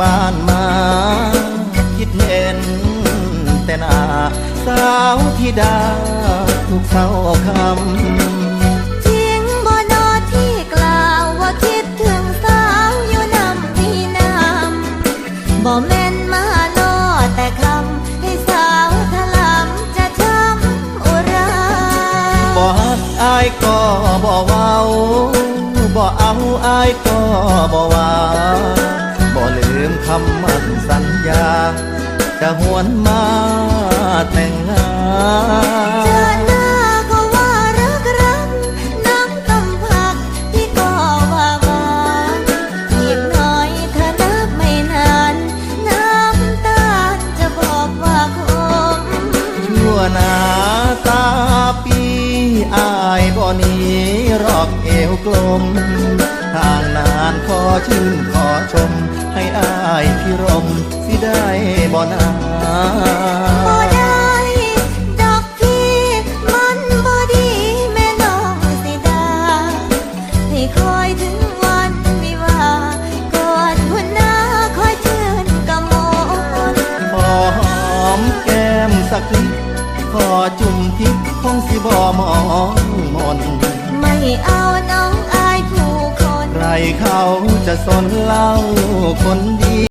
บ้านมา คิดเห็นแต่หนาสาวที่ดาทุกเศร้าคำจริงบ่นอที่กล่าวว่าคิดถึงสาวอยู่นำที่นำบ่แม่นมาโอแต่คำให้สาวทลำจะช้ำอุราบ่ฮักอายก็บ่เว้าบ่เอาอายก็บ่ว่า จะหวนมาแต่งงานเจอหน้าก็ว่ารักรักน้ำกำพักพี่ก็ว่าหวานอีกหน่อยถ้านับไม่นาน น้ำตาจะบอกว่าคมชั่วหนาตาปีอายบ่หนีรอกเอวกลมทางนานขอชื่นขอชม ให้อายพิรม ได้บ่นาบ่ได้ดอกพี่มันบ่ดีแม่น้องสิดา ให้คอยถึงวันวิวาห์ก่อนหัวหน้าคอยชื่นกำมลขอหอมแก้มสักทีขอจุ่มทิพย์คงสิบ่มองมนไม่เอาน้องอายผู้คน ใครเขาจะสนเล่าคนดี